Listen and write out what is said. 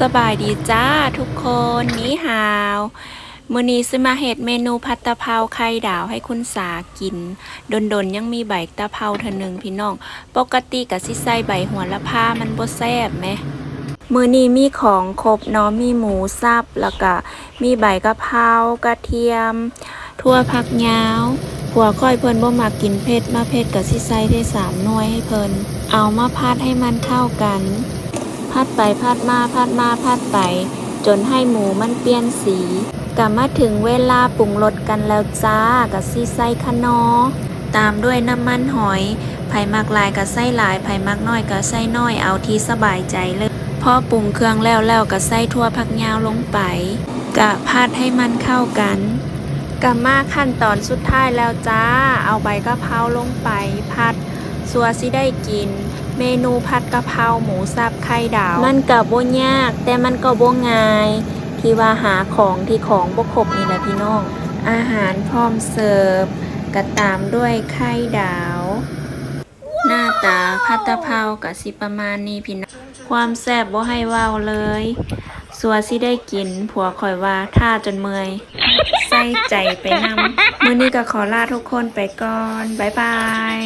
สบายดีจ้าทุกคนนี้หาวมือนี้ซื้อมาเห็ดเมนูผัดตะเภาไข่ดาวให้คุณสากินดนๆยังมีใบตะเภาเธอหนึ่งพี่น้อง ปกติกับซิใส่ใบหัวละพามันบ่แซ่บไหมมือนี้มีของครบเนาะมีหมูสับแล้วก็มีใบกะเพรากระเทียม ทั่วผักยาวหัวค่อยเพิ่นบ่มากินเผ็ดมาเผ็ดกับซิใส่ได้สามหน่วยให้เพิ่นเอามาพัดให้มันเข้ากัน พัดไปพัดมาพัดมาพัดไป จนให้หมูมันเปลี่ยนสีกลับมาถึงเวลาปรุงรสกันแล้วจ้ากับซีไส้คะนอ ตามด้วยน้ำมันหอยไผ่มักลายกับไส้หลายไผ่มักน้อยกับไส้น้อยเอาที่สบายใจเลยพอปรุงเครื่องแล้วแล้วกับไส้ทั่วผักยาวลงไป กะพัดให้มันเข้ากันกลับมาขั้นตอนสุดท้ายแล้วจ้า เอาใบกะเพราลงไป พัดสัวสิได้กิน เมนูผัดกะเพราหมูสับไข่ดาว มันกับบ่ยาก แต่มันก็บ่ง่าย ที่ว่าหาของที่ของบ่ครบนี่แหละพี่น้อง อาหารพร้อมเสิร์ฟกระตามด้วยไข่ดาว หน้าตาผัดกะเพรากะสิประมาณนี้พี่น้อง ความแซ่บบ่ให้ว้าเลยสัวสิได้กิน ผัวคอยว่าท่าจนเมื่อยใส่ใจไปนำมื้อนี้ก็ขอลาทุกคนไปก่อน บ๊ายบาย